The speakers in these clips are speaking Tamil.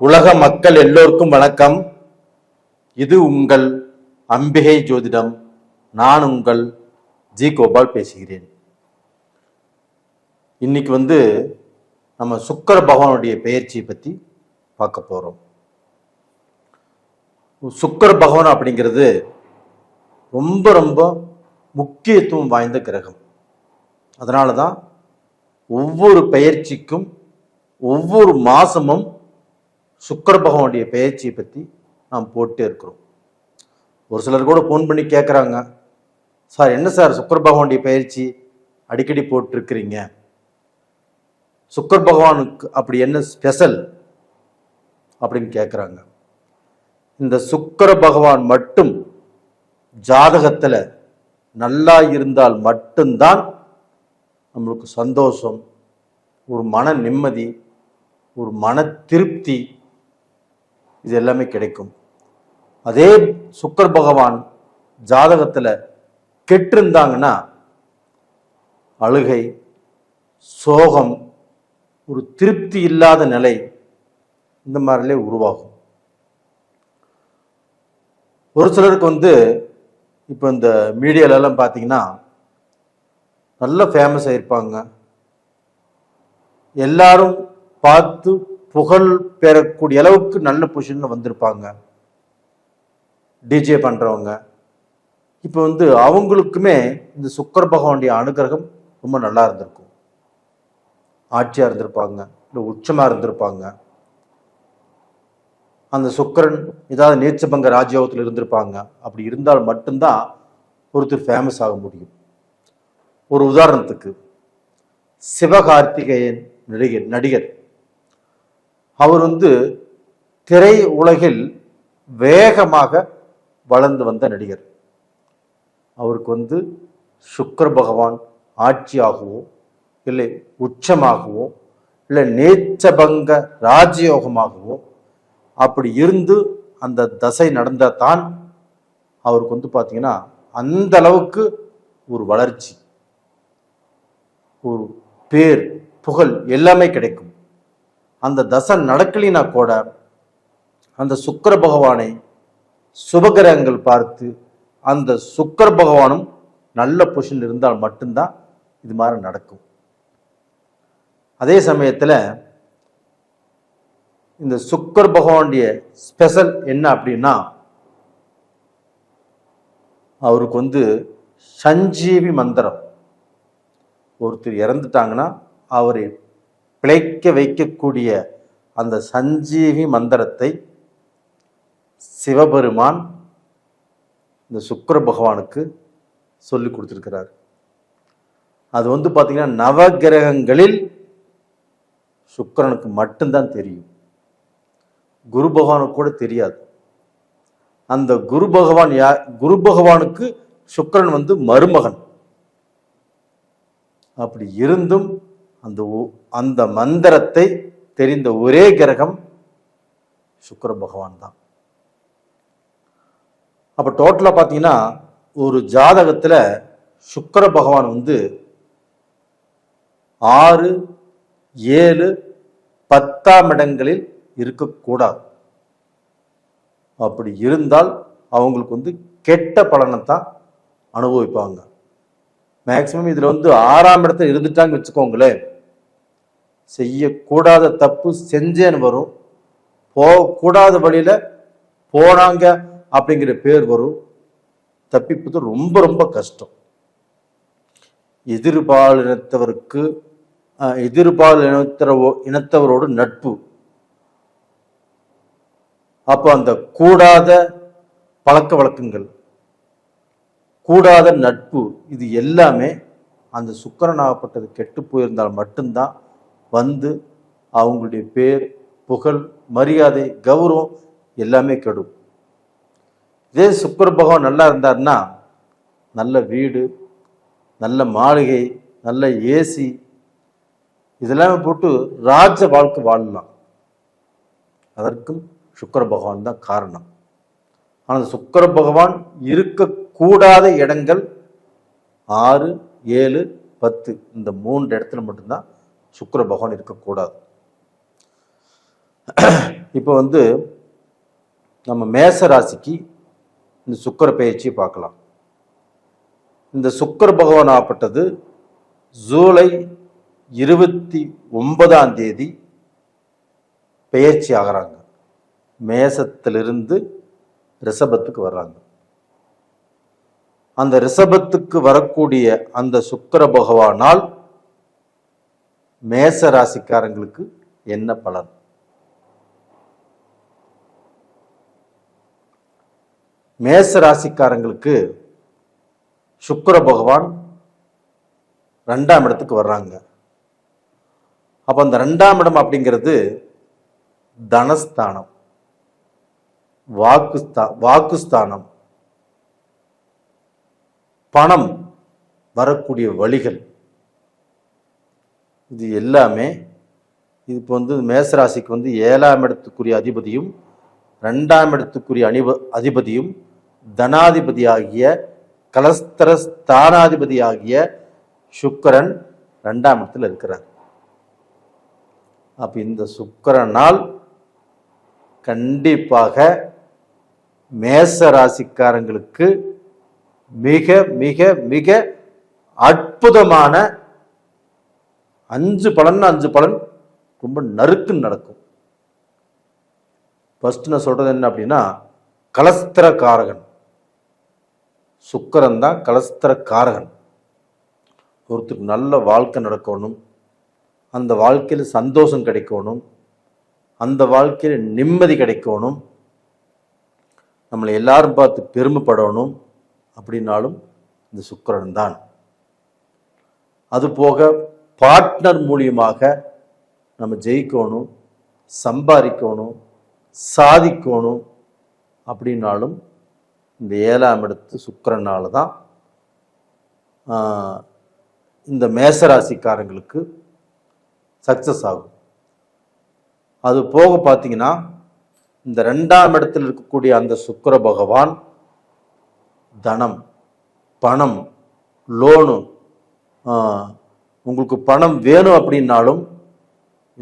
உலக மக்கள் எல்லோருக்கும் வணக்கம். இது உங்கள் அம்பிகை ஜோதிடம். நான் உங்கள் ஜி கோபால் பேசுகிறேன். இன்னைக்கு வந்து நம்ம சுக்கர பகவானுடைய பெயர்ச்சியை பற்றி பார்க்க போகிறோம் சுக்கர பகவான் அப்படிங்கிறது ரொம்ப ரொம்ப முக்கியத்துவம் வாய்ந்த கிரகம். அதனால தான் ஒவ்வொரு பெயர்ச்சிக்கும் ஒவ்வொரு மாசமும் சுக்கர பகவானுடைய பெயர்ச்சியை பற்றி நாம் போட்டே இருக்கிறோம். ஒரு சிலர் கூட ஃபோன் பண்ணி கேட்குறாங்க சார் என்ன சார் சுக்கர பகவானுடைய பயிற்சி? அடிக்கடி போட்டிருக்கிறீங்க. சுக்கர் பகவானுக்கு அப்படி என்ன ஸ்பெஷல் அப்படின்னு கேட்குறாங்க இந்த சுக்கர பகவான் மட்டும் ஜாதகத்தில் நல்லா இருந்தால் மட்டும்தான் நம்மளுக்கு சந்தோஷம் ஒரு மன நிம்மதி ஒரு மன திருப்தி இது எல்லாமே கிடைக்கும். அதே சுக்கர் பகவான் ஜாதகத்தில் கெட்டிருந்தாங்கன்னா அழுகை சோகம் ஒரு திருப்தி இல்லாத நிலை இந்த மாதிரிலே உருவாகும். ஒரு சிலருக்கு வந்து இப்போ இந்த மீடியாலெல்லாம் பார்த்தீங்கன்னா நல்ல ஃபேமஸ் ஆகியிருப்பாங்க எல்லாரும் பார்த்து புகழ் பெறக்கூடிய அளவுக்கு நல்ல பொசிஷனில் வந்திருப்பாங்க. டிஜே பண்ணுறவங்க இப்போ வந்து அவங்களுக்குமே இந்த சுக்கர பகவானுடைய அனுகிரகம் ரொம்ப நல்லா இருந்திருக்கும். ஆட்சியாக இருந்திருப்பாங்க. இல்லை உச்சமாக இருந்திருப்பாங்க. அந்த சுக்கரன் ஏதாவது நேச்சபங்க ராஜயோகத்தில் இருந்திருப்பாங்க. அப்படி இருந்தால் மட்டும்தான் ஒருத்தர் ஃபேமஸ் ஆக முடியும். ஒரு உதாரணத்துக்கு சிவகார்த்திகேயன் நடிகர் நடிகர். அவர் வந்து திரை உலகில் வேகமாக வளர்ந்து வந்த நடிகர். அவருக்கு வந்து சுக்கர பகவான் ஆட்சியாகவோ இல்லை உச்சமாகவோ இல்லை நேச்சபங்க ராஜயோகமாகவோ அப்படி இருந்து அந்த தசை நடந்தால் தான் அவருக்கு வந்து பார்த்தீங்கன்னா அந்த அளவுக்கு ஒரு வளர்ச்சி ஒரு பேர் புகழ் எல்லாமே கிடைக்கும். அந்த தசை நடக்கலினா கூட அந்த சுக்கர பகவானை சுபகிரகங்கள் பார்த்து அந்த சுக்கர பகவானும் நல்ல பொசிஷன் இருந்தால் மட்டும்தான் இது மாதிரி நடக்கும். அதே சமயத்தில் இந்த சுக்கர் பகவானுடைய ஸ்பெஷல் என்ன அப்படின்னா அவருக்கு வந்து சஞ்சீவி மந்திரம். ஒருத்தர் இறந்துட்டாங்கன்னா அவரை பிழைக்க வைக்கக்கூடிய அந்த சஞ்சீவி மந்திரத்தை சிவபெருமான் இந்த சுக்கர பகவானுக்கு சொல்லி கொடுத்துருக்கிறார். அது வந்து பார்த்திங்கன்னா நவகிரகங்களில் சுக்கிரனுக்கு மட்டும்தான் தெரியும். குரு பகவானுக்கு கூட தெரியாது. அந்த குரு பகவான் யா குரு பகவானுக்கு சுக்கரன் வந்து மருமகன். அப்படி இருந்தும் அந்த அந்த மந்திரத்தை தெரிந்த ஒரே கிரகம் சுக்கர பகவான் தான். அப்போ டோட்டலாக பார்த்தீங்கன்னா ஒரு ஜாதகத்தில் சுக்கர பகவான் வந்து ஆறு ஏழு பத்தாம் இடங்களில் இருக்கக்கூடாது. அப்படி இருந்தால் அவங்களுக்கு வந்து கெட்ட பலனை தான் அனுபவிப்பாங்க. மேக்சிமம் இதில் வந்து ஆறாம் இடத்துல இருந்துட்டாங்க வச்சுக்கோங்களேன். செய்யக்கூடாத தப்பு செஞ்சேன்னு வரும். போகக்கூடாத வழியில போனாங்க அப்படிங்கிற பேர் வரும். தப்பிப்பது ரொம்ப ரொம்ப கஷ்டம். எதிர்பால் இனத்தவருக்கு எதிர்பால் இனத்தவரோ இனத்தவரோடு நட்பு. அப்போ அந்த கூடாத பழக்க வழக்கங்கள் கூடாத நட்பு இது எல்லாமே அந்த சுக்கரனாகப்பட்டது கெட்டு போயிருந்தால் மட்டும்தான் வந்து அவங்களுடைய பேர் புகழ் மரியாதை கௌரவம் எல்லாமே கெடும். இதே சுக்கர பகவான் நல்லா இருந்தாருன்னா நல்ல வீடு நல்ல மாளிகை நல்ல ஏசி இதெல்லாமே போட்டு ராஜ வாழ்க்கை வாழலாம். அதற்கும் சுக்கர பகவான் தான் காரணம். ஆனால் சுக்கர பகவான் இருக்கக்கூடாத இடங்கள் ஆறு ஏழு பத்து இந்த மூன்று இடத்துல மட்டும்தான் சுக்கர பகவான் இருக்கக்கூடாது. இப்போ வந்து நம்ம மேச ராசிக்கு இந்த சுக்கர பயிற்சியை பார்க்கலாம். இந்த சுக்கர பகவான் ஆப்பட்டது ஜூலை இருபத்தி ஒன்பதாம் தேதி பெயர்ச்சி ஆகிறாங்க. மேசத்திலிருந்து ரிஷபத்துக்கு வர்றாங்க. அந்த ரிஷபத்துக்கு வரக்கூடிய அந்த சுக்கர பகவானால் மேச ராசிக்காரங்களுக்கு என்ன பலன்? மேச ராசிக்காரங்களுக்கு சுக்கர பகவான் ரெண்டாம் இடத்துக்கு வர்றாங்க. அப்போ அந்த ரெண்டாம் இடம் அப்படிங்கிறது தனஸ்தானம் வாக்குஸ்தா வாக்குஸ்தானம் பணம் வரக்கூடிய வழிகள். இது எல்லாமே இது இப்போ வந்து மேசராசிக்கு வந்து ஏழாம் இடத்துக்குரிய அதிபதியும் ரெண்டாம் இடத்துக்குரிய அணிப அதிபதியும் தனாதிபதியாகிய கலஸ்தர ஸ்தானாதிபதியாகிய சுக்கரன் ரெண்டாம் இடத்துல இருக்கிறார். அப்போ இந்த சுக்கரனால் கண்டிப்பாக மேச ராசிக்காரங்களுக்கு மிக மிக மிக அற்புதமான அஞ்சு பலன் அஞ்சு பலன் ரொம்ப நறுக்குன்னு நடக்கும். ஃபர்ஸ்ட் நான் சொல்றது என்ன அப்படின்னா கலஸ்திர காரகன் சுக்கரன் தான் கலஸ்திர காரகன் ஒருத்தருக்கு நல்ல வாழ்க்கை நடக்கணும். அந்த வாழ்க்கையில் சந்தோஷம் கிடைக்கணும். அந்த வாழ்க்கையில் நிம்மதி கிடைக்கணும். நம்மளை எல்லாரும் பார்த்து பெருமைப்படணும் அப்படின்னாலும் இந்த சுக்கரன் தான். அது போக பார்ட்னர் மூலியமாக நம்ம ஜெயிக்கணும் சம்பாதிக்கணும் சாதிக்கணும் அப்படின்னாலும் இந்த ஏழாம் இடத்து சுக்கிரனால தான் இந்த மேசராசிக்காரங்களுக்கு சக்சஸ் ஆகும். அது போக பார்த்தீங்கன்னா இந்த ரெண்டாம் இடத்தில் இருக்கக்கூடிய அந்த சுக்கர பகவான் தனம் பணம் லோனு உங்களுக்கு பணம் வேணும் அப்படின்னாலும்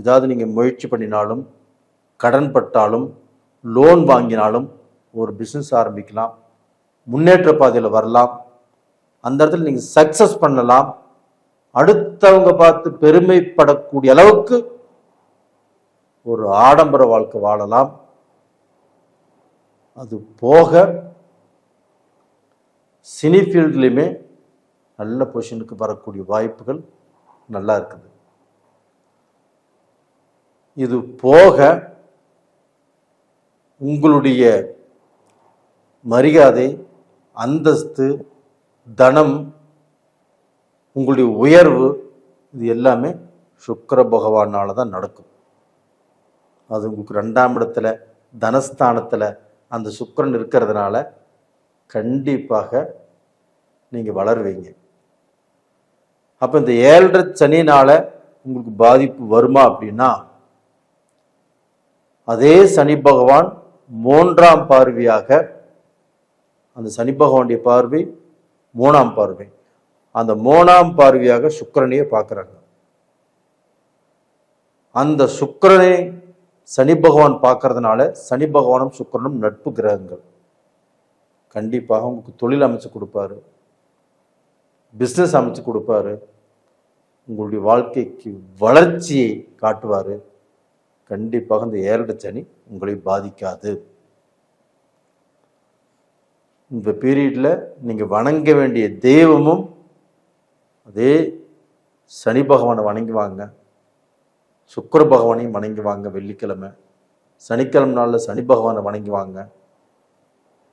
ஏதாவது நீங்கள் முயற்சி பண்ணினாலும் கடன் பட்டாலும் லோன் வாங்கினாலும் ஒரு பிஸ்னஸ் ஆரம்பிக்கலாம். முன்னேற்ற பாதையில் வரலாம். அந்த இடத்துல நீங்கள் சக்ஸஸ் பண்ணலாம். அடுத்தவங்க பார்த்து பெருமைப்படக்கூடிய அளவுக்கு ஒரு ஆடம்பர வாழ்க்கை வாழலாம். அது போக சினி ஃபீல்ட்லேயுமே நல்ல பொசிஷனுக்கு வரக்கூடிய வாய்ப்புகள் நல்லா இருக்குது இது போக உங்களுடைய மரியாதை அந்தஸ்து தனம் உங்களுடைய உயர்வு இது எல்லாமே சுக்கர பகவானால் தான் நடக்கும். அது உங்களுக்கு ரெண்டாம் இடத்துல தனஸ்தானத்தில் அந்த சுக்கரன் இருக்கிறதுனால கண்டிப்பாக நீங்கள் வளருவீங்க. அப்போ இந்த ஏழரை சனினால உங்களுக்கு பாதிப்பு வருமா அப்படின்னா அதே சனி பகவான் மூன்றாம் பார்வையாக அந்த சனி பகவானுடைய பார்வை மூணாம் பார்வை. அந்த மூணாம் பார்வையாக சுக்கரனையே பார்க்குறாங்க. அந்த சுக்கரனை சனி பகவான் பார்க்கறதுனால சனி பகவானும் சுக்கிரனும் நட்பு கிரகங்கள். கண்டிப்பாக உங்களுக்கு தொழில் அமைச்சு கொடுப்பாரு. பிஸ்னஸ் அமைச்சு கொடுப்பாரு. உங்களுடைய வாழ்க்கைக்கு வளர்ச்சியை காட்டுவார். கண்டிப்பாக இந்த ஏழரை சனி உங்களை பாதிக்காது. இந்த பீரியடில் நீங்கள் வணங்க வேண்டிய தெய்வமும் அதே சனி பகவானை வணங்கி வாங்க பகவானையும் வணங்கி வாங்க வெள்ளிக்கிழமை. சனிக்கிழமை நாளில் சனி பகவானை வணங்கி வாங்க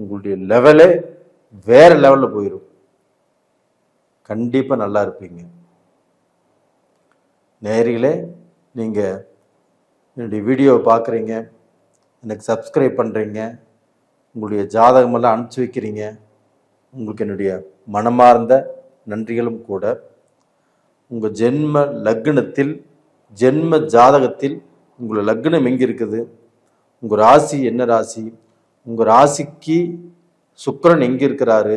உங்களுடைய லெவலே வேறு லெவலில் போயிடும் கண்டிப்பாக நல்லா இருப்பீங்க. நேரிலே நீங்கள் என்னுடைய வீடியோவை பார்க்குறீங்க எனக்கு சப்ஸ்கிரைப் பண்ணுறீங்க உங்களுடைய ஜாதகமெல்லாம் அனுப்பிச்சி வைக்கிறீங்க உங்களுக்கு என்னுடைய மனமார்ந்த நன்றிகளும் கூட. உங்கள் ஜென்ம லக்னத்தில் ஜென்ம ஜாதகத்தில் உங்கள் லக்னம் எங்கே இருக்குது உங்கள் ராசி என்ன ராசி? உங்கள் ராசிக்கு சுக்கரன் எங்கே இருக்கிறாரு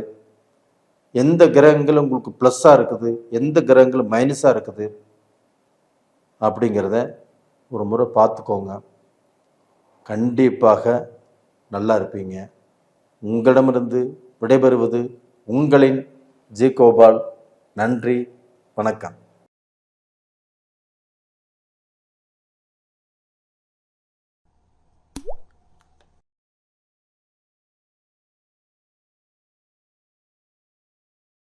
எந்த கிரகங்கள் உங்களுக்கு ப்ளஸ்ஸாக இருக்குது? எந்த கிரகங்கள் மைனஸாக இருக்குது? அப்படிங்கிறத ஒரு முறை பார்த்துக்கோங்க. கண்டிப்பாக நல்லா இருப்பீங்க. உங்களிடமிருந்து விடைபெறுவது உங்களின் ஜி கோபால். நன்றி வணக்கம்.